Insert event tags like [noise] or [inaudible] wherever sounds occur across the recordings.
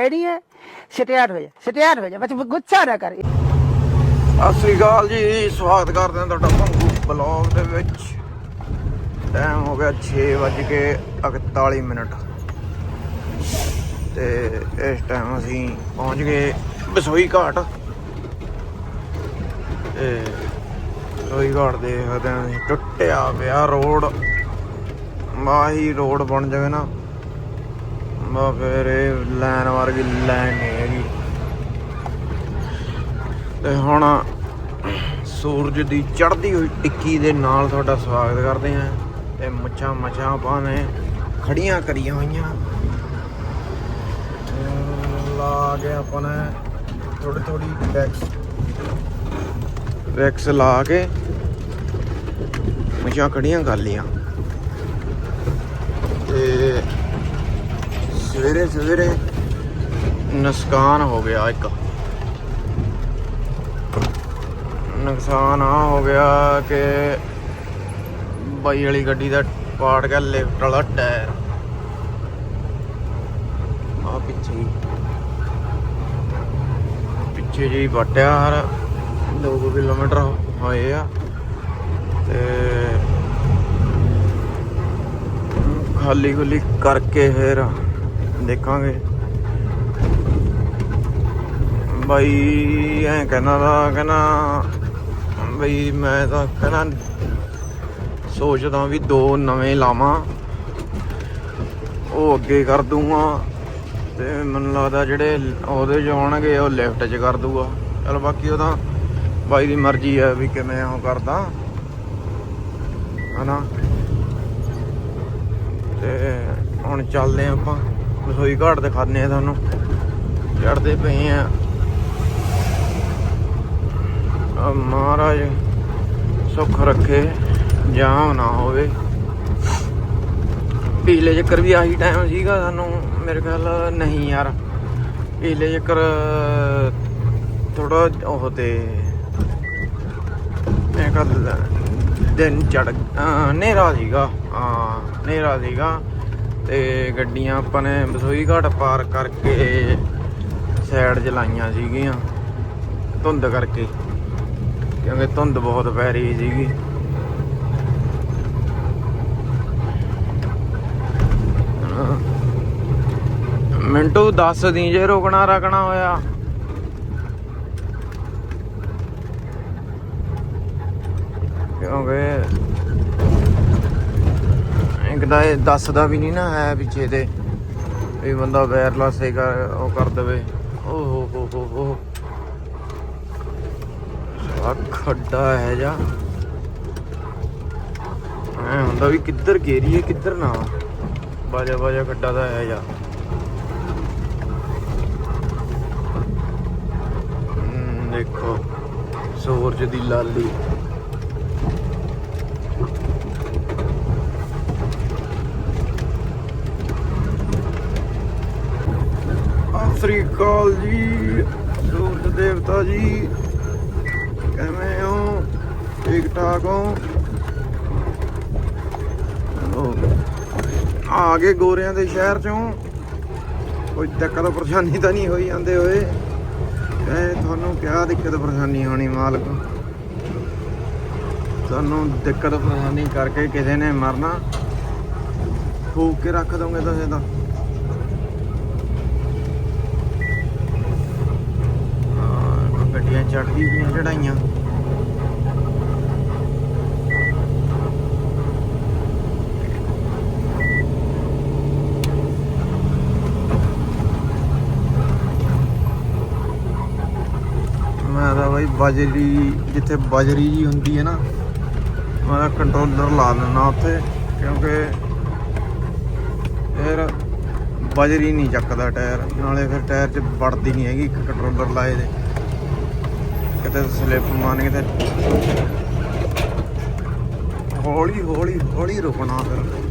Ready ਹੈ? ਸਟਿਆਰ ਹੋ ਜਾ ਸਟਿਆਰ ਹੋ ਜਾ ਬਸ ਗੁੱਸਾ ਨਾ ਕਰ। ਸਤਿ ਸ੍ਰੀ ਅਕਾਲ ਜੀ, ਸਵਾਗਤ ਕਰਦੇ ਹਾਂ ਤੁਹਾਡਾ ਭੰਗੂ ਬਲੌਗ ਦੇ ਵਿੱਚ। ਟਾਈਮ ਹੋ ਗਿਆ 6:41 ਮਿੰਟ। ਤੇ ਇਸ ਟਾਈਮ ਅਸੀਂ ਪਹੁੰਚ ਗਏ ਬਸੋਈ ਘਾਟ। ਤੇ ਬਸੋਈ ਘਾਟ ਦੇਖਦੇ ਹਾਂ ਅਸੀਂ, ਟੁੱਟਿਆ ਪਿਆ ਰੋਡ ਮਾਹੀ ਰੋਡ ਬਣ ਜਾਵੇ ਨਾ। ਮਾ ਫਿਰ ਇਹ ਲੈਣ ਵਰਗੀ ਲੈਣ ਨਹੀਂ ਹੈਗੀ। ਤੇ ਹੁਣ ਸੂਰਜ ਦੀ ਚੜ੍ਹਦੀ ਹੋਈ ਟਿੱਕੀ ਦੇ ਨਾਲ ਤੁਹਾਡਾ ਸਵਾਗਤ ਕਰਦੇ ਹਾਂ। ਤੇ ਮੁੱਛਾਂ ਮੱਛਾਂ ਆਪਾਂ ਖੜੀਆਂ ਕਰੀਆਂ ਹੋਈਆਂ। ਲਾ ਕੇ ਆਪਾਂ ਨੇ ਥੋੜੀ ਥੋੜੀ ਵੈਕਸ ਵੈਕਸ ਲਾ ਕੇ ਮੱਛਾਂ ਖੜੀਆਂ ਕਰ ਲੀਆਂ ਤੇ ਸਵੇਰੇ ਸਵੇਰੇ ਨੁਕਸਾਨ ਹੋ ਗਿਆ ਇੱਕ। ਨੁਕਸਾਨ ਆ ਹੋ ਗਿਆ ਕਿ ਬਾਈ ਵਾਲੀ ਗੱਡੀ ਦਾ ਪਾੜ ਗਿਆ ਲਿਫਟ ਵਾਲਾ ਟਾਇਰ। ਆ ਪਿੱਛੇ ਪਿੱਛੇ ਜੀ ਵਟਿਆ ਹਰ 2 ਕਿਲੋਮੀਟਰ ਹੋਏ ਆ। ਤੇ ਖਾਲੀ ਖੁੱਲੀ ਕਰਕੇ ਫਿਰ ਦੇਖਾਂਗੇ। ਬਾਈ ਐ ਕਹਿੰਦਾ ਦਾ ਕਹਿੰਦਾ ਬਈ ਮੈਂ ਤਾਂ ਕਹਿੰਦਾ ਸੋਚਦਾ ਵੀ ਦੋ ਨਵੇਂ ਲਾਵਾਂ। ਉਹ ਅੱਗੇ ਕਰ ਦੂੰਗਾ ਤੇ ਮੈਨੂੰ ਲੱਗਦਾ ਜਿਹੜੇ ਉਹਦੇ 'ਚ ਆਉਣਗੇ, ਉਹ ਲੈਫਟ 'ਚ ਕਰ ਦੂਗਾ। ਚਲ ਬਾਕੀ ਉਹਦਾ ਬਾਈ ਦੀ ਮਰਜ਼ੀ ਹੈ ਵੀ ਕਿਵੇਂ ਉਹ ਕਰਦਾ। ਹਨਾ? ਤੇ ਹੁਣ ਚੱਲਦੇ ਹਾਂ ਆਪਾਂ। ਰਸੋਈ ਘਾਟ ਦਿਖਾਉਂਦੇ ਆ ਤੁਹਾਨੂੰ। ਚੜਦੇ ਪਏ ਆ। ਮਹਾਰਾਜ, ਸੁੱਖ ਰੱਖੇ, ਜਾਮ ਨਾ ਹੋਵੇ। ਪਿਛਲੇ ਚੱਕਰ ਵੀ ਆਹੀ ਟਾਈਮ ਸੀਗਾ ਸਾਨੂੰ, ਮੇਰੇ ਖਿਆਲ ਨਹੀਂ ਯਾਰ। ਪਿਛਲੇ ਚੱਕਰ ਥੋੜਾ ਉਹ ਤੇ ਮੈਂ ਕਦ ਦਿਨ ਚੜ ਹਨੇਰਾ ਸੀਗਾ। ਹਾਂ, ਹਨੇਰਾ ਸੀਗਾ। ਤੇ ਗੱਡੀਆਂ ਆਪਾਂ ਨੇ ਬਸੋਈ ਘਾਟ ਪਾਰ ਕਰਕੇ ਸਾਈਡ 'ਚ ਲਾਈਆਂ ਸੀਗੀਆਂ, ਧੁੰਦ ਕਰਕੇ, ਕਿਉਂਕਿ ਧੁੰਦ ਬਹੁਤ ਪੈ ਰਹੀ ਸੀਗੀ। ਮਿੰਟੂ, ਦੱਸ ਦੀ ਜੇ ਰੋਕਣਾ ਰਕਣਾ ਹੋਇਆ। ਕਿਉਂਕਿ ਇੱਕ ਤਾਂ ਦੱਸਦਾ ਵੀ ਨਹੀਂ ਨਾ ਹੈ ਪਿੱਛੇ ਤੇ ਵੀ ਬੰਦਾ ਵਾਇਰਲੈਸ ਹੀ ਕਰ ਉਹ ਕਰ ਦਵੇ। ਓ ਹੋ ਹੋ ਹੋ ਹੋ। ਆ ਖੱਡਾ ਹੈ ਜਾ। ਐ ਹੁੰਦਾ ਵੀ ਕਿੱਧਰ ਗੇਰੀਏ ਕਿੱਧਰ ਨਾ ਬਾਜਾ ਬਾਜਾ ਖੱਡਾ ਦਾ ਹੈ ਜਾ। ਦੇਖੋ। ਸੂਰਜ ਦੀ ਲਾਲੀ। ਸ੍ਰੀ ਅਕਾਲ ਜੀ ਸੂਰਜ ਦੇਵਤਾ ਜੀ। ਕਿਵੇਂ ਹੋ? ਠੀਕ ਠਾਕ ਹੋ? ਆ ਗਏ ਗੋਰਿਆਂ ਦੇ ਸ਼ਹਿਰ ਚੋਂ। ਕੋਈ ਦਿੱਕਤ ਪਰੇਸ਼ਾਨੀ ਤਾਂ ਨਹੀਂ ਹੋਈ ਜਾਂਦੇ ਹੋਏ। ਐ ਤੁਹਾਨੂੰ ਕਿਆ ਦਿੱਕਤ ਪਰੇਸ਼ਾਨੀ ਹੋਣੀ ਮਾਲਕ। ਤੁਹਾਨੂੰ ਦਿੱਕਤ ਪਰੇਸ਼ਾਨੀ ਕਰਕੇ ਕਿਸੇ ਨੇ ਮਰਨਾ। ਫੂਕ ਕੇ ਰੱਖ ਦੋਗੇ ਤੁਸੀਂ ਤਾਂ। ਹਾਂ, ਗੱਡੀਆਂ ਚੜਦੀ ਪਈਆਂ ਚੜਾਈਆਂ। ਮੈਂ ਤਾਂ ਬਾਈ ਬਜਰੀ ਜਿੱਥੇ ਬਜਰੀ ਜੀ ਹੁੰਦੀ ਹੈ ਨਾ ਮੈਂ ਤਾਂ ਕੰਟਰੋਲਰ ਲਾ ਲੈਣਾ ਉੱਥੇ ਕਿਉਂਕਿ ਫਿਰ ਬਜਰੀ ਨਹੀਂ ਚੱਕਦਾ ਟਾਇਰ ਨਾਲੇ ਫਿਰ ਟਾਇਰ 'ਚ ਵੜਦੀ ਨਹੀਂ ਹੈਗੀ ਇੱਕ ਕੰਟਰੋਲਰ ਲਾਏ ਦੇ। ਕਿਤੇ ਸਲਿੱਪ ਮਾਰ ਕੇ ਹੌਲੀ ਹੌਲੀ ਹੌਲੀ ਰੁਕਣਾ ਫਿਰ।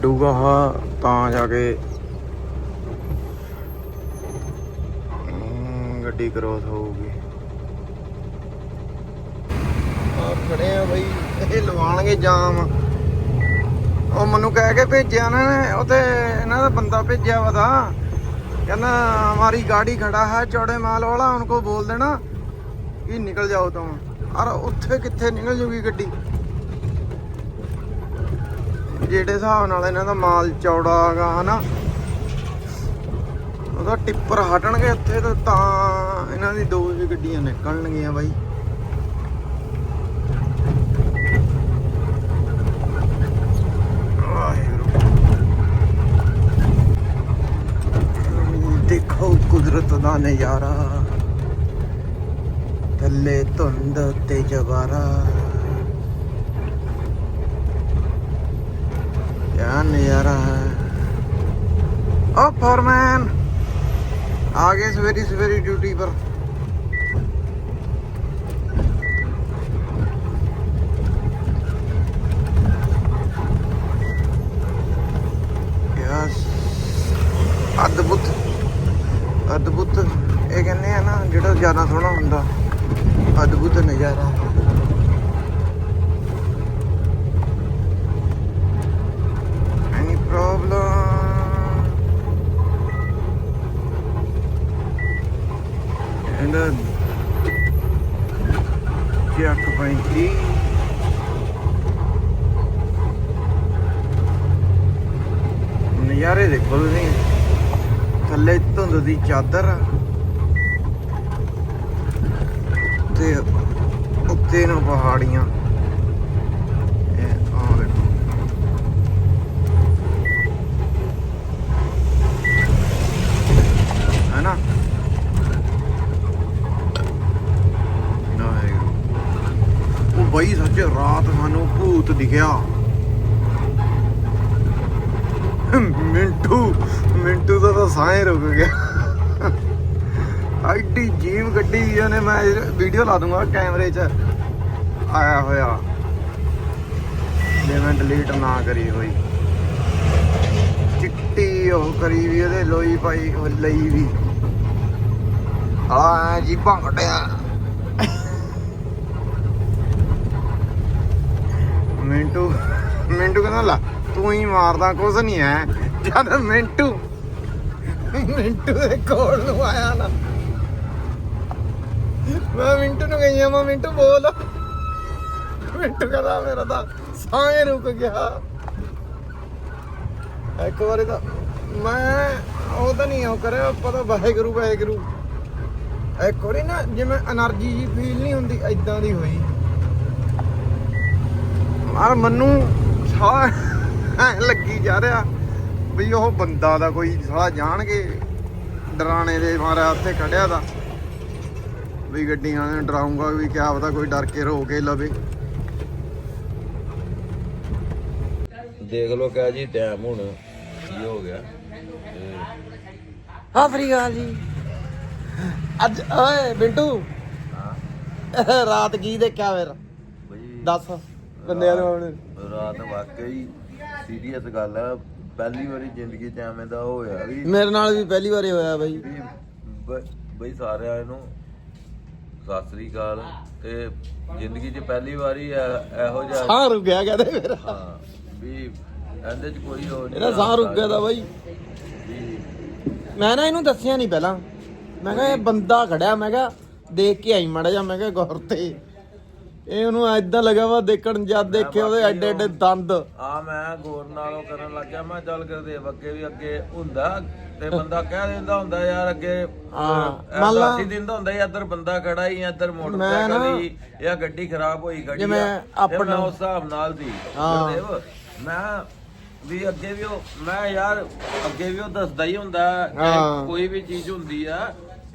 ਵੱਡੂਗਾ ਆਹ ਤਾਂ ਜਾ ਕੇ। ਗੱਡੀ ਕ੍ਰੋਸ ਹੋਊਗੀ। ਆ ਖੜੇ ਆ ਬਈ, ਇਹ ਲਵਾਣਗੇ ਜਾਮ। ਉਹ ਮੈਨੂੰ ਕਹਿ ਕੇ ਭੇਜਿਆ ਨਾ ਉਤੇ ਇਹਨਾਂ ਦਾ ਬੰਦਾ ਭੇਜਿਆ ਵਾ ਕਹਿੰਦਾ, ਮਾਰੀ ਗਾੜੀ ਖੜਾ ਹੈ, ਚੌੜੇ ਮਾਲ ਵਾਲਾ, ਉਹਨੂੰ ਬੋਲ ਦੇਣਾ ਕਿ ਨਿਕਲ ਜਾਓ ਤੂੰ। ਅਰ ਉੱਥੇ ਕਿੱਥੇ ਨਿਕਲ ਜੂਗੀ ਗੱਡੀ? ਜਿਹੜੇ ਹਿਸਾਬ ਨਾਲ ਇਹਨਾਂ ਦਾ ਮਾਲ ਚੌੜਾ ਹੈਗਾ, ਹਨਾ? ਉਹਦਾ ਟਿੱਪਰ ਹਟਣਗੇ ਉੱਥੇ ਤਾਂ ਤਾਂ ਇਹਨਾਂ ਦੀ ਦੋ ਹੀ ਗੱਡੀਆਂ ਨਿਕਲਣਗੀਆਂ ਬਾਈ। ਦੇਖੋ ਕੁਦਰਤ ਦਾ ਨਜ਼ਾਰਾ। ਥੱਲੇ ਧੁੰਦ ਤੇ ਜਵਾਰਾ। ਕਿਆ ਨਜ਼ਾਰਾ ਹੈ ਓ ਫੋਰਮੈਨ ਆ ਗਏ ਸਵੇਰੀ ਸਵੇਰੀ ਡਿਊਟੀ ਪਰ ਯਸ ਅਦਭੁਤ ਅਦਭੁਤ ਇਹ ਕਹਿੰਦੇ ਆ ਨਾ ਜਿਹੜਾ ਜ਼ਿਆਦਾ ਸੋਹਣਾ ਹੁੰਦਾ ਅਦਭੁਤ ਨਜ਼ਾਰਾ 135 ਨਜ਼ਾਰੇ ਦੇਖੋ ਤੁਸੀਂ। ਥੱਲੇ ਧੁੰਦ ਦੀ ਚਾਦਰ ਤੇ ਉੱਤੇ ਨੂੰ ਪਹਾੜੀਆਂ। ਬਈ ਸੱਚ ਰਾਤ ਸਾਨੂੰ ਭੂਤ ਦਿਖਿਆ। ਮਿੰਟੂ ਮਿੰਟੂ ਦਾ ਤਾਂ ਸਾਹ ਰੁਕ ਗਿਆ। ਐਡੀ ਜੀਵ ਗੱਡੀ ਇਹਨੇ ਮੈਂ ਵੀਡੀਓ ਲਾ ਦੂੰਗਾ ਕੈਮਰੇ 'ਚ। ਆਇਆ ਹੋਇਆ। ਜੇ ਮੈਂ ਡਿਲੀਟ ਨਾ ਕਰੀ ਹੋਈ। ਚਿੱਟੀ ਉਹ ਕਰੀ ਵੀ ਇਹਦੇ ਲੋਈ ਪਾਈ ਲਈ ਵੀ। ਆ ਜੀ ਭੰਗੜਿਆ ਮਿੰਟੂ ਮਿੰਟੂ ਕਹਿੰਦਾ, ਲਾ, ਤੂੰ ਹੀ ਮਾਰਦਾ ਕੁਝ ਨਹੀਂ ਐ ਜਦ ਮਿੰਟੂ ਮਿੰਟੂ ਦੇ ਕੋਲ ਨੂੰ ਆਇਆ ਨਾ। ਮੈਂ ਮਿੰਟੂ ਨੂੰ ਕਹੀ ਮੈਂ ਮਿੰਟੂ, ਬੋਲ। ਮਿੰਟੂ ਕਹਿੰਦਾ, ਮੇਰਾ ਤਾਂ ਸਾਹ ਰੁਕ ਗਿਆ। ਇੱਕ ਵਾਰੀ ਤਾਂ ਮੈਂ, ਉਹ ਤਾਂ ਨਹੀਂ ਉਹ ਕਰਿਆ ਪਤਾ ਵਾਹਿਗੁਰੂ ਵਾਹਿਗੁਰੂ। ਇੱਕ ਵਾਰੀ ਨਾ, ਜਿਵੇਂ એનર્ਜੀ ਜੀ ਫੀਲ ਨਹੀਂ ਹੁੰਦੀ ਐਦਾਂ ਦੀ ਹੋਈ। ਮਾਰ ਮੈਨੂੰ ਸਾਹ ਲੱਗੀ ਜਾ ਰਿਹਾ ਵੀ ਉਹ ਬੰਦਾ ਦਾ ਕੋਈ ਸਾਲਾ ਜਾਣਗੇ। ਡਰਾਣੇ ਦੇ ਮਾਰਿਆ ਉੱਥੇ ਖੜਿਆ ਦਾ। ਵੀ ਗੱਡੀਆਂ ਨੇ ਡਰਾਉਂਗਾ ਵੀ ਕਿਆ ਪਤਾ ਕੋਈ ਡਰ ਕੇ ਰੋ ਕੇ ਲਵੇ। ਦੇਖ ਲਓ ਕਿਆ ਜੀ ਟਾਈਮ ਹੁਣ ਕੀ ਹੋ ਗਿਆ। ਹਾਂ ਫਰੀ ਗਾਲ ਜੀ। ਅੱਜ ਓਏ ਬਿੰਟੂ ਰਾਤ ਕੀ ਦੇਖਿਆ ਫਿਰ? ਬਈ ਦੱਸ। ਬੰਦਿਆਂ ਨੂੰ ਹੁਣ। ਰਾਤ ਵਾਕਈ ਸੀਰੀਅਸ ਗੱਲ ਹੈ ਪਹਿਲੀ ਵਾਰੀ ਜ਼ਿੰਦਗੀ 'ਚ ਐਵੇਂ ਦਾ ਹੋਇਆ ਵੀ ਮੇਰੇ ਨਾਲ ਵੀ ਪਹਿਲੀ ਵਾਰੀ ਹੋਇਆ ਬਾਈ। ਵੀ ਬ- ਬਈ ਸਾਰਿਆਂ ਨੂੰ ਸਤਿ ਸ੍ਰੀ ਅਕਾਲ ਤੇ ਜ਼ਿੰਦਗੀ 'ਚ ਪਹਿਲੀ ਵਾਰੀ ਐ- ਇਹੋ ਜਿਹਾ ਸਾਹ ਰੁਕ ਗਿਆ ਕਹਿੰਦੇ ਮੇਰਾ। ਹਾਂ ਵੀ ਇਹਦੇ 'ਚ ਕੋਈ ਹੋ ਨਹੀਂ ਇਹਦਾ ਸਾਹ ਰੁਕ ਗਿਆ ਦਾ ਬਾਈ। ਮੈਂ ਨਾ ਇਹਨੂੰ ਦੱਸਿਆ ਨਹੀਂ ਪਹਿਲਾਂ। ਮੈਂ ਕਿਹਾ ਇਹ ਬੰਦਾ ਖੜਿਆ ਮੈਂ ਕਿਹਾ ਦੇਖ ਕੇ ਆਈ ਮੜਾ ਜਾ ਮੈਂ ਕਿਹਾ ਗੌਰ ਤੇ। ਇਹ ਉਹਨੂੰ ਐਦਾਂ ਲੱਗਾ ਵਾ ਦੇਖਣ ਜਦ ਦੇਖੇ ਉਹਦੇ ਐਡੇ ਐਡੇ ਦੰਦ ਆ ਮੈਂ ਗੌਰ ਨਾਲੋਂ ਕਰਨ ਲੱਗਿਆ ਮੈਂ ਚੱਲ ਕਰਦੇ ਅੱਗੇ ਵੀ ਅੱਗੇ ਹੁੰਦਾ ਤੇ ਬੰਦਾ ਕਹਿ ਦਿੰਦਾ ਹੁੰਦਾ ਯਾਰ ਅੱਗੇ ਹਾਂ, ਮੰਨ ਲਾ- ਦਿੰਦਾ ਹੁੰਦਾ ਇੱਧਰ ਬੰਦਾ ਖੜਾ ਹੀ ਇੱਧਰ ਮੋਟਰਸਾਈਕਲ ਹੀ ਜਾਂ ਗੱਡੀ ਖਰਾਬ ਹੋਈ ਖੜੀ ਜਿਵੇਂ ਆ। up ਤੇ ਮੈਂ down- ਉਸ ਹਿਸਾਬ ਨਾਲ ਦੀ ਹਾਂ। ਗੁਰਦੇਵ, ਮੈਂ ਵੀ ਅੱਗੇ ਵੀ ਉਹ ਮੈਂ ਯਾਰ ਅੱਗੇ ਵੀ ਉਹ ਦੱਸਦਾ ਹੀ ਹੁੰਦਾ। ਕੋਈ ਵੀ ਚੀਜ਼ ਹੁੰਦੀ ਆ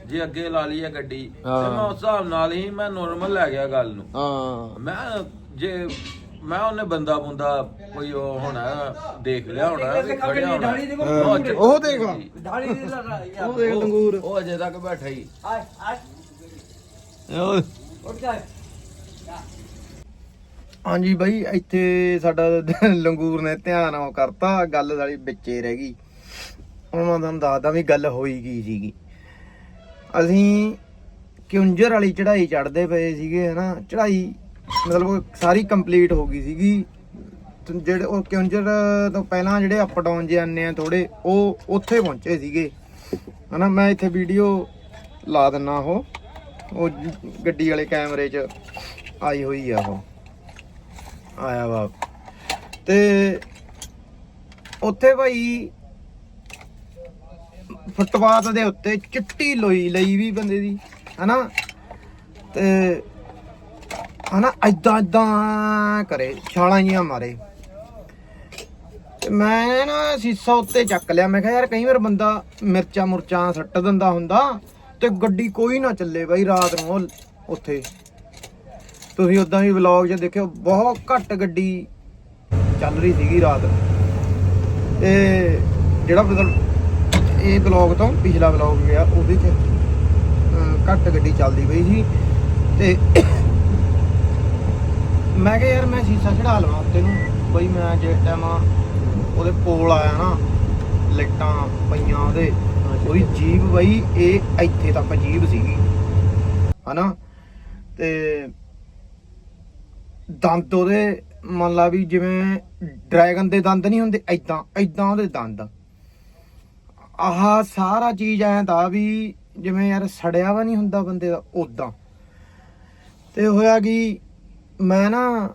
ਜੇ ਅੱਗੇ ਲਾ ਲਈ ਹੈ ਗੱਡੀ ਤੇ। ਮੈਂ ਉਸ ਹਿਸਾਬ ਨਾਲ ਹੀ ਮੈਂ ਨੋਰਮਲ ਲੈ ਗਿਆ ਗੱਲ ਨੂੰ। ਹਾਂ। ਮੈਂ ਜੇ ਮੈਂ ਉਹਨੇ ਬੰਦਾ ਬੁੰਦਾ ਕੋਈ ਉਹ ਹੋਣਾ ਦੇਖ ਲਿਆ ਹੋਣਾ ਵੀ ਖੜਿਆ ਹੋਣਾ। ਉਹ ਦੇਖ ਢਾਲੀ ਦੀ ਲੜਾਈ ਉਹ ਦੇਖ ਲੰਗੂਰ। ਉਹ ਅਜੇ ਤੱਕ ਬੈਠਾ ਹੀ। ਆਏ ਆਏ। ਓਏ। ਉੱਠ ਜਾ। ਹਾਂਜੀ ਬਾਈ ਇੱਥੇ ਸਾਡਾ ਲੰਗੂਰ ਨੇ ਧਿਆਨ ਉਹ ਕਰਤਾ ਗੱਲ ਸਾਡੀ ਵਿੱਚੇ ਰਹਿ ਗਈ। ਹੁਣ ਮੈਂ ਤੁਹਾਨੂੰ ਦੱਸਦਾ ਵੀ ਗੱਲ ਹੋਈ ਕੀ ਸੀਗੀ। ਅਸੀਂ ਕਿਉਂਜਰ ਵਾਲੀ ਚੜ੍ਹਾਈ ਚੜਦੇ ਪਏ ਸੀਗੇ, ਹਨਾ? ਚੜ੍ਹਾਈ ਮਤਲਬ ਸਾਰੀ ਕੰਪਲੀਟ ਹੋ ਗਈ ਸੀਗੀ। ਜਿਹੜੇ ਉਹ ਕਿਉਂਜਰ ਤੋਂ ਪਹਿਲਾਂ ਜਿਹੜੇ ਅਪ ਡਾਊਨ ਜੇ ਆਨੇ ਆ ਥੋੜੇ ਉਹ ਉੱਥੇ ਪਹੁੰਚੇ ਸੀਗੇ। ਹਨਾ? ਮੈਂ ਇੱਥੇ ਵੀਡੀਓ ਲਾ ਦਿੰਨਾ ਉਹ। ਉਹ ਗੱਡੀ ਵਾਲੇ ਕੈਮਰੇ 'ਚ ਆਈ ਹੋਈ ਆ ਉਹ। ਆਇਆ ਵਾ। ਤੇ ਉੱਥੇ ਭਾਈ ਫੁੱਟਪਾਥ ਦੇ ਉੱਤੇ ਚਿੱਟੀ ਲੋਈ ਲਈ ਵੀ ਬੰਦੇ ਦੀ, ਹਨਾ? ਤੇ ਹਨਾ ਐਦਾਂ ਐਦਾਂ ਕਰੇ, ਛਾਲਾਂ ਜੀਆਂ ਮਾਰੇ। ਤੇ ਮੈਂ ਨਾ ਸੀਸਾ ਉੱਤੇ ਚੱਕ ਲਿਆ, ਮੈਂ ਕਿਹਾ, ਯਾਰ, ਕਈ ਵਾਰ ਬੰਦਾ ਮਿਰਚਾਂ ਮੁਰਚਾਂ ਸੱਟ ਦਿੰਦਾ ਹੁੰਦਾ ਤੇ ਗੱਡੀ ਕੋਈ ਨਾ ਚੱਲੇ ਬਾਈ ਰਾਤ ਨੂੰ ਉੱਥੇ। ਤੁਸੀਂ ਉਦਾਂ ਵੀ ਵਲੌਗ 'ਚ ਦੇਖਿਓ, ਬਹੁਤ ਘੱਟ ਗੱਡੀ ਚੱਲ ਰਹੀ ਸੀਗੀ ਰਾਤ ਤੇ ਜਿਹੜਾ ਮਤਲਬ ਇਹ ਵਲੌਗ ਤੋਂ ਪਿਛਲਾ ਵਲੌਗ ਗਿਆ ਉਹਦੇ 'ਚ ਘੱਟ ਗੱਡੀ ਚੱਲਦੀ ਪਈ ਸੀ। ਤੇ ਮੈਂ ਕਿਹਾ ਯਾਰ ਮੈਂ ਸੀਸਾ ਚੜਾ ਲਵਾਂ ਉੱਤੇ ਨੂੰ। ਬਈ ਮੈਂ ਜੇ ਟਾਈਮ ਉਹਦੇ ਕੋਲ ਆਇਆ ਨਾ ਲਾਈਟਾਂ ਪਈਆਂ ਉਹਦੇ ਉਹਦੀ ਜੀਬ ਬਈ ਇਹ ਇੱਥੇ ਤੱਕ ਜੀਬ ਸੀਗੀ। ਹਨਾ? ਤੇ ਦੰਦ ਉਹਦੇ ਮੰਨ ਲਾ ਵੀ ਜਿਵੇਂ ਡਰੈਗਨ ਦੇ ਦੰਦ ਨਹੀਂ ਹੁੰਦੇ ਐਦਾਂ ਐਦਾਂ ਉਹਦੇ ਦੰਦ। ਆਹ ਸਾਰਾ ਚੀਜ਼ ਐ ਦਾ ਵੀ ਜਿਵੇਂ ਯਾਰ ਸੜਿਆ ਵਾ ਨਹੀਂ ਹੁੰਦਾ ਬੰਦੇ ਦਾ ਉਦਾਂ ਤੇ ਹੋਇਆ ਕਿ, ਮੈਂ ਨਾ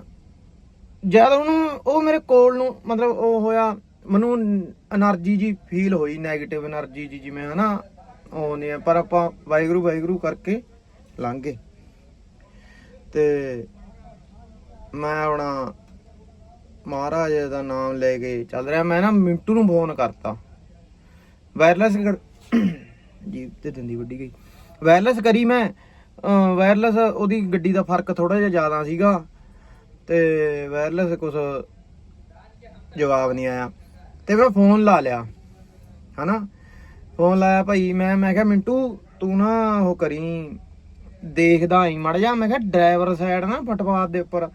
ਜਦ ਉਹਨੂੰ, ਉਹ ਮੇਰੇ ਕੋਲ ਨੂੰ, ਮਤਲਬ ਉਹ ਹੋਇਆ, ਮੈਨੂੰ એનર્ਜੀ ਜੀ ਫੀਲ ਹੋਈ 네ਗੇਟਿਵ એનર્ਜੀ ਜੀ ਜਿਵੇਂ ਹਨਾ ਉਹ ਨਹੀਂ ਪਰ ਆਪਾਂ ਵਾਹਿਗੁਰੂ ਵਾਹਿਗੁਰੂ ਕਰਕੇ ਲੰਘ। ਗਏ ਤੇ ਮੈਂ ਹੁਣ ਮਹਾਰਾਜ ਦਾ ਨਾਮ ਲੈ ਕੇ ਚੱਲ ਰਿਹਾ, ਮੈਂ ਨਾ ਮਿੰਟੂ ਨੂੰ ਫੋਨ ਕਰਤਾ। ਵਾਇਰਲੈਸ ਜੀਪ ਤੇ ਦੰਦੀ ਵੱਡੀ ਗਈ। ਵਾਇਰਲੈਸ ਕਰੀ ਮੈਂ। ਵਾਇਰਲੈਸ ਉਹਦੀ ਗੱਡੀ ਦਾ ਫ਼ਰਕ ਥੋੜਾ ਜਿਹਾ ਜ਼ਿਆਦਾ ਸੀਗਾ। ਤੇ ਵਾਇਰਲੈਸ ਕੁਝ ਜਵਾਬ ਨਹੀਂ ਆਇਆ। ਤੇ ਮੈਂ ਫੋਨ ਲਾ ਲਿਆ। ਹਨਾ? ਫੋਨ ਲਾਇਆ ਭਾਈ, ਮੈਂ ਮੈਂ ਕਿਹਾ, ਮਿੰਟੂ, ਤੂੰ ਨਾ ਉਹ ਕਰੀ। ਦੇਖਦਾ ਹੀ ਮੜ ਜਾ। ਮੈਂ ਕਿਹਾ ਡਰਾਈਵਰ ਸਾਈਡ ਨਾ ਫੁੱਟਪਾਥ ਦੇ ਉੱਪਰ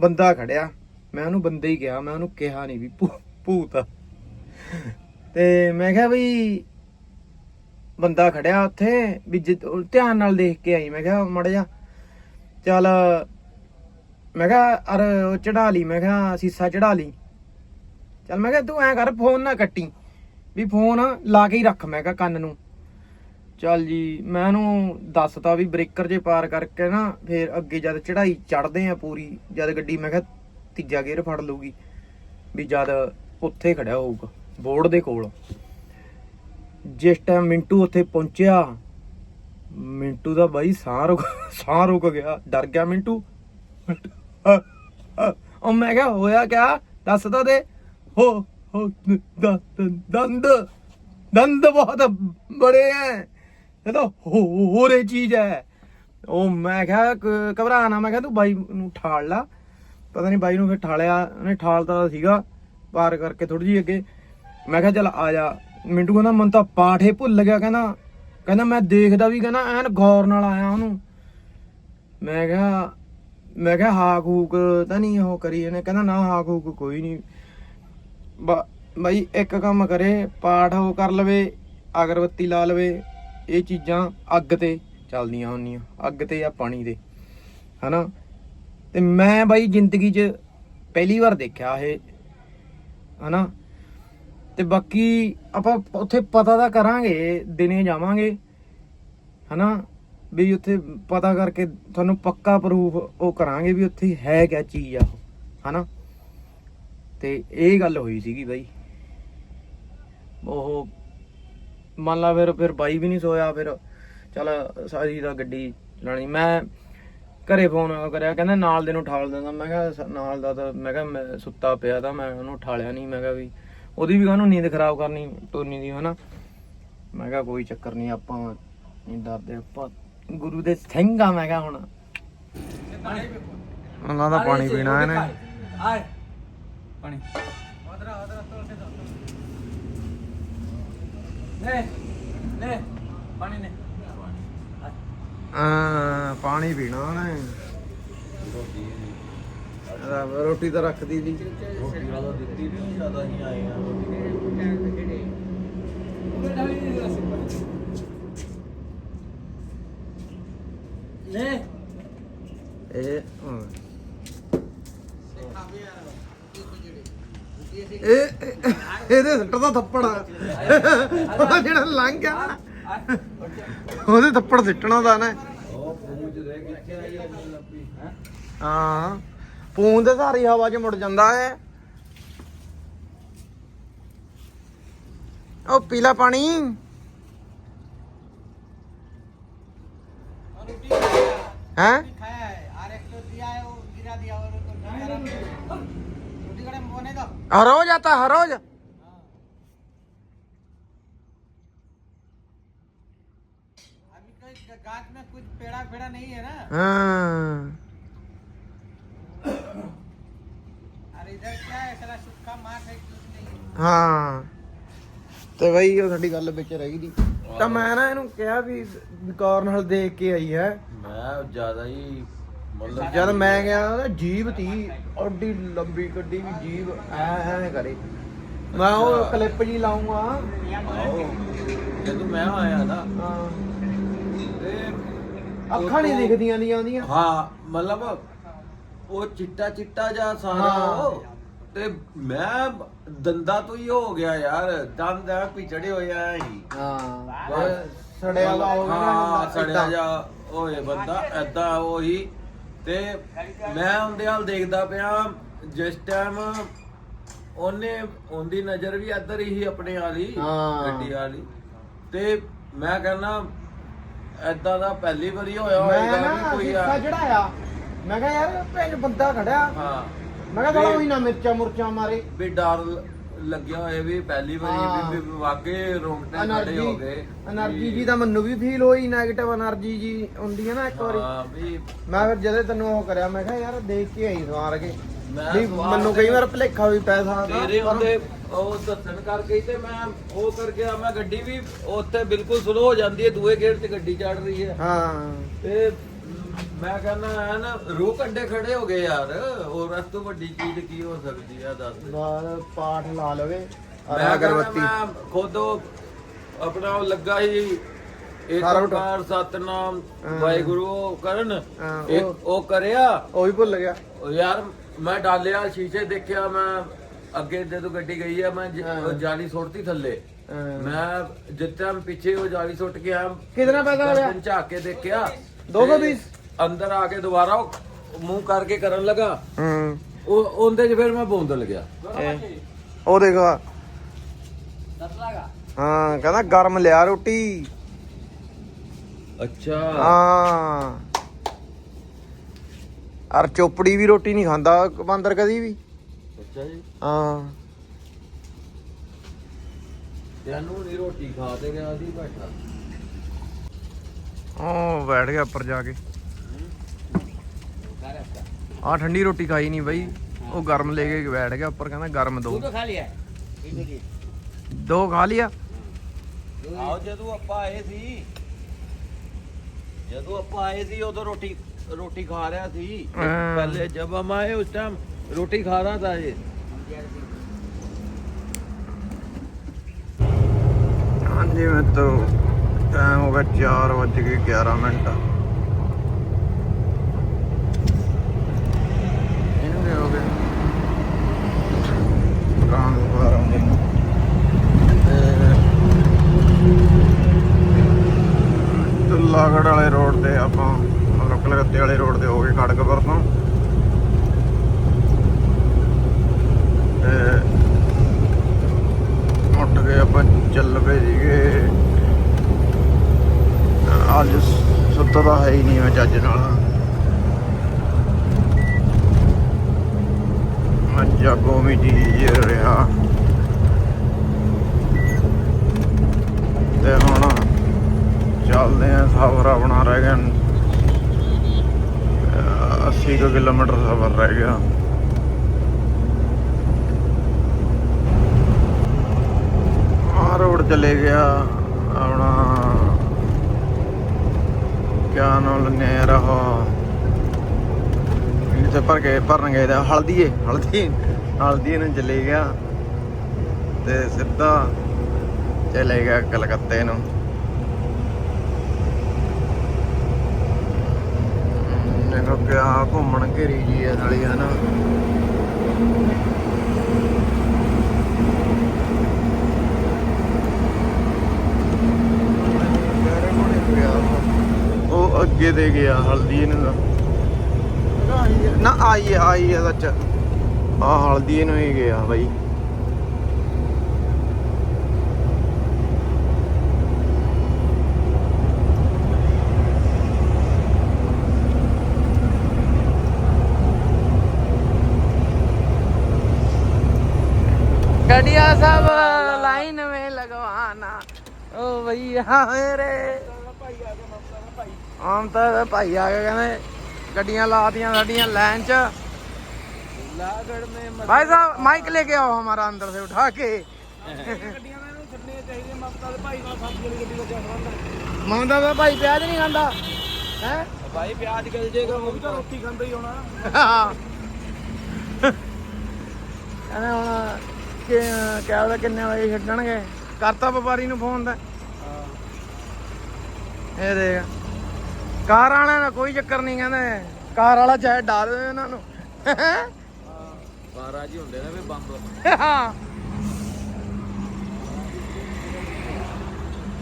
ਬੰਦਾ ਖੜਿਆ। ਮੈਂ ਉਹਨੂੰ ਬੰਦੇ ਹੀ ਕਿਹਾ। ਮੈਂ ਉਹਨੂੰ ਕਿਹਾ ਨਹੀਂ ਵੀ ਭੂ- ਭੂਤ ਆ। ਤੇ ਮੈਂ ਕਿਹਾ ਵੀ ਬੰਦਾ ਖੜਿਆ ਉੱਥੇ ਵੀ ਜਿ- ਧਿਆਨ ਨਾਲ ਦੇਖ ਕੇ ਆਈ। ਮੈਂ ਕਿਹਾ, ਮੜ ਜਾ ਚੱਲ ਮੈਂ ਕਿਹਾ, ਅਰ ਉਹ ਚੜਾ ਲਈ। ਮੈਂ ਕਿਹਾ, ਸੀਸਾ ਚੜਾ ਲਈ। ਚੱਲ ਮੈਂ ਕਿਹਾ, ਤੂੰ ਐ ਕਰ, ਫੋਨ ਨਾ ਕੱਟੀ। ਵੀ ਫੋਨ ਲਾ ਕੇ ਹੀ ਰੱਖ ਮੈਂ ਕਿਹਾ ਕੰਨ ਨੂੰ। ਚੱਲ ਜੀ, ਮੈਂ ਉਹਨੂੰ ਦੱਸਤਾ ਵੀ ਬ੍ਰੇਕਰ ਜੇ ਪਾਰ ਕਰਕੇ ਨਾ, ਫੇਰ ਅੱਗੇ ਜਦ ਚੜਾਈ ਚੜਦੇ ਆ ਪੂਰੀ, ਜਦ ਗੱਡੀ ਮੈਂ ਕਿਹਾ ਤੀਜਾ ਗੇਅਰ ਫੜ ਲੂਗੀ ਵੀ ਜਦ ਉੱਥੇ ਖੜਿਆ ਹੋਊਗਾ। ਬੋਰਡ ਦੇ ਕੋਲ। ਜਿਸ ਟਾਈਮ ਮਿੰਟੂ ਉੱਥੇ ਪਹੁੰਚਿਆ, ਮਿੰਟੂ ਦਾ ਬਾਈ ਸਾਹ ਰੁਕ ਸਾਹ ਰੁਕ ਗਿਆ। ਡਰ ਗਿਆ ਮਿੰਟੂ? ਉਹ ਮੈਂ ਕਿਹਾ, ਹੋਇਆ ਕਿਆ? ਦੱਸ ਤਾਂ ਦੇ। ਹੋ ਹੋ, ਦੰਦ ਦੰਦ। ਬਹੁਤ ਬੜੇ ਐ। ਇਹ ਤਾਂ ਹੋ- ਹੋਰੇ ਚੀਜ਼ ਹੈ ਉਹ ਮੈਂ ਕਿਹਾ ਘਬਰਾ ਨਾ। ਮੈਂ ਕਿਹਾ, ਤੂੰ ਬਾਈ ਨੂੰ ਠਾਲ ਲਾ। ਪਤਾ ਨਹੀਂ ਬਾਈ ਨੂੰ ਫਿਰ ਠਾਲਿਆ। ਉਹਨੇ ਠਾਲਤਾ ਸੀਗਾ। ਪਾਰ ਕਰਕੇ ਥੋੜੀ ਜਿਹੀ ਅੱਗੇ। ਮੈਂ ਕਿਹਾ ਚੱਲ ਆ ਜਾ। ਮਿੰਟੂ ਕਹਿੰਦਾ, ਮਨ ਤਾਂ ਪਾਠੇ ਭੁੱਲ ਗਿਆ। ਕਹਿੰਦਾ ਕਹਿੰਦਾ, ਮੈਂ ਦੇਖਦਾ ਵੀ ਕਹਿੰਦਾ, ਐਨ ਗੌਰ ਨਾਲ ਆਇਆ ਉਹਨੂੰ। ਮੈਂ ਕਿਹਾ ਮੈਂ ਕਿਹਾ, ਹਾਕ ਹੂਕ ਤਾਂ ਨਹੀਂ ਉਹ ਕਰੀ ਇਹਨੇ ਕਹਿੰਦਾ, ਨਾ, ਹਾਕ ਹੂਕ ਕੋਈ ਨਹੀਂ। ਬਾਈ, ਇੱਕ ਕੰਮ ਕਰੇ, ਪਾਠ ਉਹ ਕਰ ਲਵੇ, ਅਗਰਬੱਤੀ ਲਾ ਲਵੇ, ਇਹ ਚੀਜ਼ਾਂ ਅੱਗ ਤੇ ਚੱਲਦੀਆਂ ਹੁੰਦੀਆਂ, ਅੱਗ ਤੇ ਜਾਂ ਪਾਣੀ ਤੇ ਹਨਾ? ਤੇ ਮੈਂ ਬਾਈ ਜ਼ਿੰਦਗੀ 'ਚ ਪਹਿਲੀ ਵਾਰ ਦੇਖਿਆ ਇਹ। ਹਨਾ? ਤੇ ਬਾਕੀ ਆਪਾਂ ਉੱਥੇ ਪਤਾ ਤਾਂ ਕਰਾਂਗੇ, ਦਿਨੇ ਜਾਵਾਂਗੇ। ਹਨਾ? ਵੀ ਉੱਥੇ ਪਤਾ ਕਰਕੇ ਤੁਹਾਨੂੰ ਪੱਕਾ ਪ੍ਰੂਫ ਉਹ ਕਰਾਂਗੇ ਵੀ ਉੱਥੇ ਹੈ ਕਿਆ ਚੀਜ਼ ਆ ਹਨਾ? ਤੇ ਇਹ ਗੱਲ ਹੋਈ ਸੀਗੀ ਬਾਈ। ਉਹ ਮੰਨ ਲਾ ਫਿਰ ਫਿਰ ਬਾਈ ਵੀ ਨਹੀਂ ਸੋਇਆ, ਫਿਰ ਚਲ ਸਾਰੀ ਦਾ ਗੱਡੀ ਚਲਾਣੀ ਮੈਂ ਘਰੇ ਫੋਨ ਕਰਿਆ, ਕਹਿੰਦਾ ਨਾਲ ਦੇ ਨੂੰ ਠਾਲ ਦਿੰਦਾ। ਮੈਂ ਕਿਹਾ, ਨਾਲ ਦਾ ਤਾਂ ਮੈਂ ਕਿਹਾ, ਮੈਂ ਸੁੱਤਾ ਪਿਆ ਤਾਂ ਮੈਂ ਉਹਨੂੰ ਠਾਲਿਆ ਨਹੀਂ। ਮੈਂ ਕਿਹਾ ਵੀ ਉਹਦੀ ਵੀ ਕਾਹਨੂੰ ਨੀਂਦ ਖਰਾਬ ਕਰਨੀ ਟੋਨੀ ਦੀ ਹਨਾ। ਮੈਂ ਕਿਹਾ ਕੋਈ ਚੱਕਰ ਨਹੀਂ ਆਪਾਂ ਨਹੀਂ ਡਰਦੇ ਆਪਾਂ ਗੁਰੂ ਦੇ ਸਿੰਘ ਆ ਮੈਂ ਕਿਹਾ ਹੁਣ। ਉਹਨਾਂ ਦਾ ਪਾਣੀ ਪੀਣਾ ਇਹਨੇ। ਆਏ ਪਾਣੀ। ਨੇ ਨੇ ਪਾਣੀ ਨੇ। ਆ ਪਾਣੀ ਪੀਣਾ ਉਹਨੇ। ਰੋਟੀ ਤਾਂ ਰੱਖਦੀ ਸੀ ਰੋਟੀ ਵਾਲਾ ਦਿੱਤੀ ਨਹੀਂ ਜ਼ਿਆਦਾ ਹੀ ਆਏ ਆ ਨੇ ਇਹ ਹਾਂ। ਇਹ ਇਹ- ਇਹਦੇ ਸੱਟ ਦਾ ਥੱਪੜ ਆ। ਉਹ ਜਿਹੜਾ ਲੰਘ ਗਿਆ ਨਾ, ਉਹਦੇ ਥੱਪੜ ਸਿੱਟਣਾ ਦਾ ਨਾ। ਉਹ ਪੂੰਝ ਦੇ ਕਿੱਥੇ ਆਈ ਆ ਲੱਭੀ ਹਾਂ। ਪੂੰਦ ਦੇ ਸਾਰੀ ਹਵਾ 'ਚ ਮੁੜ ਜਾਂਦਾ ਹੈ ਉਹ ਪੀਲਾ ਪਾਣੀ ਹੈ खाया है और एक तो दिया है वो गिरा दिया और एक तो गिरा दिया। रोटी कड़े बने दो हर रोज आता हर रोज अभी कोई गाछ में कुछ पेड़ा पेड़ा नहीं है ना हाँ ਹਾਂ। ਤੇ ਬਈ ਉਹ ਸਾਡੀ ਗੱਲ ਵਿੱਚ ਰਹਿ ਗਈ ਤਾਂ ਮੈਂ ਨਾ ਇਹਨੂੰ ਕਿਹਾ ਵੀ ਕਾਰਨ ਹਲ ਦੇਖ ਕੇ ਆਈ ਹੈ। ਮੈਂ ਜ਼ਿਆਦਾ ਹੀ ਮਤਲਬ ਜਦ ਮੈਂ ਗਿਆ ਉਹਦਾ ਜੀਬ ਤੀ ਓਡੀ ਲੰਬੀ ਗੱਡੀ ਵੀ ਜੀਬ ਐ ਐ ਕਰੇ। ਮੈਂ ਉਹ ਕਲਿੱਪ ਜੀ ਲਾਉਂਗਾ ਜਦੋਂ ਮੈਂ ਆਇਆ ਨਾ ਅੱਖਾਂ ਨਹੀਂ ਦਿਖਦੀਆਂ ਦੀਆਂ ਉਹਦੀਆਂ। ਹਾਂ ਮਤਲਬ ਉਹ ਚਿੱਟਾ ਚਿੱਟਾ ਜਿਹਾ ਸਾਰਾ ਤੇ ਮੈਂ ਦੰਦਾਂ ਤੋਂ ਹੀ ਹੋ ਗਿਆ ਯਾਰ ਦੰਦ ਹੋਏ ਆ ਹੀ ਹਾਂ ਬਸ। ਸੜਿਆ ਵਾ ਹੋ ਹਾਂ ਸੜਿਆ ਏਦਾਂ। ਜਾ ਓਏ ਬੰਦਾ ਐਦਾਂ ਉਹੀ ਤੇ ਮੈਂ ਉਹਦੇ ਹਾਲ ਦੇਖਦਾ ਪਿਆ ਜਿਸ ਟਾਈਮ ਉਹਨੇ ਉਹਦੀ ਨਜ਼ਰ ਵੀ ਇੱਧਰ ਹੀ ਆਪਣੇ ਵਾਲੀ ਹਾਂ। ਗੱਡੀ ਵਾਲੀ ਤੇ ਮੈਂ ਕਹਿੰਦਾ ਐਦਾਂ ਦਾ ਪਹਿਲੀ ਵਾਰੀ ਹੋਇਆ ਹੋਏਗਾ ਵੀ ਕੋਈ ਆ ਮੈਂ ਕਿਹਾ ਯਾਰ ਭੇਜ ਬੰਦਾ ਖੜਿਆ ਹਾਂ ਮੈਂ ਕਿਹਾ ਚਲੋ ਵੀ ਨਾ ਮਿਰਚਾਂ ਮਾਰੇ। ਵੀ ਡਰ ਲੱਗਿਆ ਹੋਇਆ ਵੀ ਪਹਿਲੀ ਵਾਰੀ ਵੀ- ਵੀ ਵਾਕਈ ਰੋਂਗਟੇ ਖੜੇ ਹੋ ਗਏ। એનર્ਜੀ ਜੀ ਤਾਂ ਮੈਨੂੰ ਵੀ ਫੀਲ ਹੋਈ 네ਗੇਟਿਵ એનર્ਜੀ ਜੀ ਹੁੰਦੀ ਹੈ ਨਾ ਇੱਕ ਵਾਰੀ। ਹਾਂ ਵੀ ਮੈਂ ਫਿਰ ਜਦੋਂ ਤੈਨੂੰ ਉਹ ਕਰਿਆ ਮੈਂ ਕਿਹਾ ਯਾਰ ਦੇਖ ਕੇ ਆਈ ਸਵਾਰ ਕੇ। ਮੈਨੂੰ ਕਈ ਵਾਰ ਭਲੇਖਾ ਵੀ ਪੈ ਸਕਦਾ ਤੇਰੇ ਪਰ- ਉਹ ਦੱਸਣ ਕਰਕੇ ਤੇ ਮੈਂ ਉਹ ਕਰ ਗਿਆ ਮੈਂ ਗੱਡੀ ਵੀ ਉੱਥੇ ਬਿਲਕੁਲ ਸਲੋ ਹੋ ਜਾਂਦੀ ਹੈ ਦੂਏ ਗੇਅਰ 'ਚ ਗੱਡੀ ਚੜ ਰਹੀ ਹੈ। ਹਾਂ। ਤੇ ਮੈਂ ਕਹਿੰਦਾ ਐ ਨਾ ਰੂਹ ਕੰਡੇ ਖੜੇ ਹੋ ਗਏ ਯਾਰ ਹੋਰ ਇਸ ਤੋਂ ਵੱਡੀ ਚੀਜ਼ ਕੀ ਹੋ ਸਕਦੀ ਆ ਦੱਸ ਬਾਹਰ ਪਾਠ ਲਾ ਲਵੇ। ਮੈਂ ਅਗਰਬੱਤੀ ਮੈਂ ਖੁਦ ਉਹ ਆਪਣਾ ਉਹ ਲੱਗਾ ਹੀ ਇੱਕ ਸਾਰਾ ਸਤਨਾਮ ਹਾਂ। ਵਾਹਿਗੁਰੂ ਉਹ ਕਰਨ ਹਾਂ, ਇੱਕ ਉਹ- ਕਰਿਆ। ਉਹ ਵੀ ਭੁੱਲ ਗਿਆ। ਉਹ ਯਾਰ ਮੈਂ ਡਾਲਿਆ ਸ਼ੀਸ਼ੇ ਦੇਖਿਆ ਮੈਂ ਅੱਗੇ ਜਦੋਂ ਗੱਡੀ ਗਈ ਆ ਮੈਂ ਜ- ਹਾਂ। ਉਹ ਜਾਲੀ ਸੁੱਟਤੀ ਥੱਲੇ। ਹਾਂ। ਮੈਂ ਜਿੱਦਾਂ ਪਿੱਛੇ ਉਹ ਜਾਲੀ ਸੁੱਟ ਕੇ ਆਇਆ ਕਿਤਨਾ ਪੈਸਾ ਹੋਇਆ? ਗਰਦਨ ਝਾਕ ਕੇ ਦੇਖਿਆ। 220 ਤੇ ਅੰਦਰ ਆ ਕੇ ਦੁਬਾਰਾ ਉਹ ਮੂੰਹ ਕਰਕੇ ਕਰਨ ਲੱਗਾ। ਹੂੰ। ਉਹ ਉਹਦੇ 'ਚ ਫਿਰ ਮੈਂ ਬੋਂਦਲ ਗਿਆ। ਉਹ ਦੇਖਾ ਹਾਂ ਕਹਿੰਦਾ ਗਰਮ ਲਿਆ ਰੋਟੀ। ਅੱਛਾ। ਹਾਂ। ਅਰ ਚੋਪੜੀ ਵੀ ਰੋਟੀ ਨਹੀਂ ਖਾਂਦਾ ਬਾਂਦਰ ਕਦੀ ਵੀ। ਅੱਛਾ ਜੀ। ਹਾਂ। ਤੈਨੂੰ ਨਹੀਂ ਰੋਟੀ ਖਾ ਤੇ ਗਿਆ ਸੀ ਬੈਠਾ। ਉਹ ਬੈਠ ਗਿਆ ਉੱਪਰ ਜਾ ਕੇ। ਆ ਠੰਡੀ ਰੋਟੀ ਖਾਈ ਨਹੀਂ ਬਈ। ਉਹ ਗਰਮ ਲੈ ਕੇ ਬੈਠ ਗਿਆ ਉੱਪਰ ਕਹਿੰਦਾ ਗਰਮ ਦੋ। ਦੋ ਖਾ ਲਿਆ। ਦੋ ਖਾ ਲਿਆ? ਆਓ ਜਦੋਂ ਆਪਾਂ ਆਏ ਸੀ ਜਦੋਂ ਆਪਾਂ ਆਏ ਸੀ ਉਦੋਂ ਰੋਟੀ ਰੋਟੀ ਖਾ ਰਿਆ ਸੀ। ਪਹਿਲੇ ਜਦ ਹਮ ਆਏ ਉਸ ਟਾਈਮ ਰੋਟੀ ਖਾ ਰਹਾ ਥਾ ਇਹ। ਹਾਂਜੀ ਮੈਂ ਤਾਂ ਟਾਈਮ ਹੋ ਗਿਆ 4 ਵਜ 11 ਮਿੰਟ। ਰੁਕਲਗੱਤੇ ਵਾਲੇ ਰੋਡ ਤੇ ਹੋ ਗਏ ਖੜਗਪੁਰ ਤੋਂ ਤੇ ਉੱਠ ਕੇ ਆਪਾਂ ਚੱਲ ਪਏ ਸੀਗੇ। ਅੱਜ ਸੁੱਤਾ ਤਾਂ ਹੈ ਹੀ ਨਹੀਂ ਮੈਂ ਚੱਜ ਨਾਲ। ਮੈਂ ਜਾਗੋ ਵੀ ਜੀ ਰਿਹਾ। ਤੇ ਹੁਣ ਚੱਲਦੇ ਆ ਸਫ਼ਰ ਆਪਣਾ ਰਹਿ ਗਿਆ। 80 ਕਿਲੋਮੀਟਰ ਸਫ਼ਰ ਰਹਿ ਗਿਆ। ਆ ਰੋਡ ਚਲੇ ਗਿਆ, ਆਪਣਾ ਕਿਆ ਨਾਮ ਲੈਨੇ ਰਹਾ ਇੱਥੇ ਭਰ ਕੇ ਭਰਨ ਗਏ ਦਾ ਹਲਦੀਏ ਹਲਦੀ ਹਲਦੀ ਨੂੰ ਚਲੇ ਗਿਆ ਤੇ ਸਿੱਧਾ ਚਲੇ ਗਿਆ ਕਲਕੱਤੇ ਨੂੰ। ਹਮ, ਦੇਖੋ ਕਿਆ ਘੁੰਮਣ ਘੇਰੀ ਜੀ ਹੈ ਨਾਲੀ ਹੈ ਉਹ ਅੱਗੇ ਤੇ ਗਿਆ ਹਲਦੀ ਇਹਨੂੰ ਦਾ। ਨਾ ਆਈ ਆਈ ਆ ਸੱਚ। ਆ ਹਲਦੀ ਇਹਨੂੰ ਹੀ ਗਿਆ ਬਾਈ। ओ भैया मेरे ਆਮ ਤਾਂ ਭਾਈ ਆ ਕੇ ਕਹਿੰਦੇ ਗੱਡੀਆਂ ਲਾਤੀਆਂ ਸਾਡੀਆਂ ਲਾਈਨ 'ਚ ਲਾਗੜ ਮੇ भाई साहब माइक लेके आओ हमारा अंदर से उठा के ਗੱਡੀਆਂ ਮੈਨੂੰ ਛੱਡਣੀਆਂ ਚਾਹੀਦੀਆਂ ਮਮਤਾ ਦੇ ਭਾਈ ਨਾਲ ਸਬਜ਼ੀ ਵਾਲੀ ਗੱਡੀ ਵਿੱਚ ਆਉਣਾ ਮੰਗਦਾ ਤਾਂ ਭਾਈ ਪਿਆਜ਼ ਨਹੀਂ ਖਾਂਦਾ ਹੈ ਭਾਈ ਪਿਆਜ ਗਲ ਜੇਗਾ ਉਹ ਵੀ ਤਾਂ ਰੋਟੀ ਖਾਂਦਾ ਹੀ ਹੋਣਾ [laughs] ਕਹਿੰਦੇ ਹੁਣ ਕਿ ਕਿਆ ਉਹਦਾ ਕਿੰਨੇ ਵਜੇ ਛੱਡਣਗੇ ਕਰਤਾ ਵਪਾਰੀ ਨੂੰ ਫੋਨ ਦਾ ਇਹ ਦੇਖ। ਕਾਰ ਵਾਲਿਆਂ ਦਾ ਕੋਈ ਚੱਕਰ ਨਹੀਂ ਕਹਿੰਦੇ। ਕਾਰ ਵਾਲਾ ਚਾਹੇ ਡਾਲ ਦੇ ਇਹਨਾਂ ਨੂੰ। ਬਾਰਾ ਜੀ ਹੁੰਦੇ ਨੇ ਵੀ ਬੰਬ।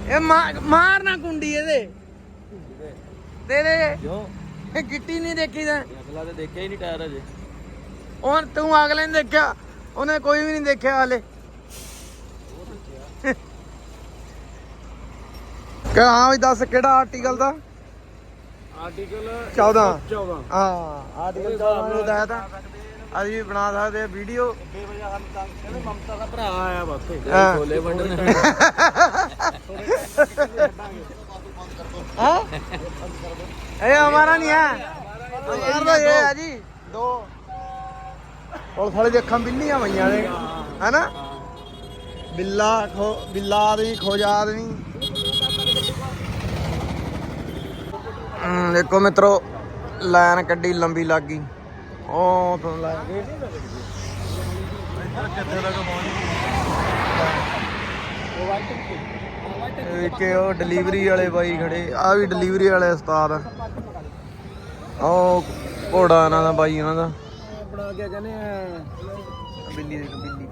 ਇਹ ਮਾ- ਮਾਰਨਾ ਕੁੰਡੀ ਇਹਦੇ। ਤੇਰੇ ਜੋ ਗਿੱਟੀ ਨਹੀਂ ਦੇਖੀ ਤਾਂ। ਅਗਲਾ ਤੇ ਦੇਖਿਆ ਹੀ ਨਹੀਂ ਟਾਇਰ ਅਜੇ। ਉਹ ਤੂੰ ਅਗਲੇ ਨੇ ਦੇਖਿਆ ਉਹਨੇ ਕੋਈ ਵੀ ਨਹੀਂ ਦੇਖਿਆ ਹਲੇ। ਕਿ ਹਾਂ ਵੀ ਦੱਸ ਕਿਹੜਾ ਆਰਟੀਕਲ ਦਾ? ਆਰਟੀਕਲ 14 ਹਾਂ ਆਰਟੀਕਲ 14 ਨੂੰ ਦਾਇਆ ਤਾਂ। ਅਸੀਂ ਵੀ ਬਣਾ ਸਕਦੇ ਆ ਵੀਡੀਓ ਕਹਿੰਦੇ ਮਮਤਾ ਦਾ ਭਰਾ ਆਇਆ ਬਸ ਛੋਲੇ ਵੰਡਣ। ਹਾਂ? ਇਹ ਹਮਾਰਾ ਨਹੀਂ ਹੈ। ਇਹ ਹੈ ਜੀ। ਦੋ। ਔਰ ਥੋੜੇ ਦੇਖਾਂ ਬਿੱਲੀਆਂ ਵਈਆਂ ਨੇ। ਹੈਨਾ ਬਿੱਲਾ ਖੋ ਬਿੱਲਾ ਦੀ ਖੋਜ ਆਦਮੀ ਦੇਖੋ ਮਿੱਤਰੋ, ਲਾਈਨ ਕੱਢੀ, ਲੰਬੀ ਲੱਗ ਗਈ। ਉਹ ਤੁਹਾਨੂੰ ਲੱਗ ਗਈ ਕਿ ਉਹ ਡਿਲੀਵਰੀ ਵਾਲੇ ਬਾਈ ਖੜੇ। ਆ ਵੀ ਡਿਲੀਵਰੀ ਵਾਲੇ ਉਸਤਾਦ ਆ। ਉਹ ਘੋੜਾ ਇਹਨਾਂ ਦਾ, ਬਾਈ ਇਹਨਾਂ ਦਾ। ਆਪਣਾ ਕੀ ਕਹਿੰਦੇ ਆ? ਬਿੱਲੀ ਦੇ ਬਿੱਲੀ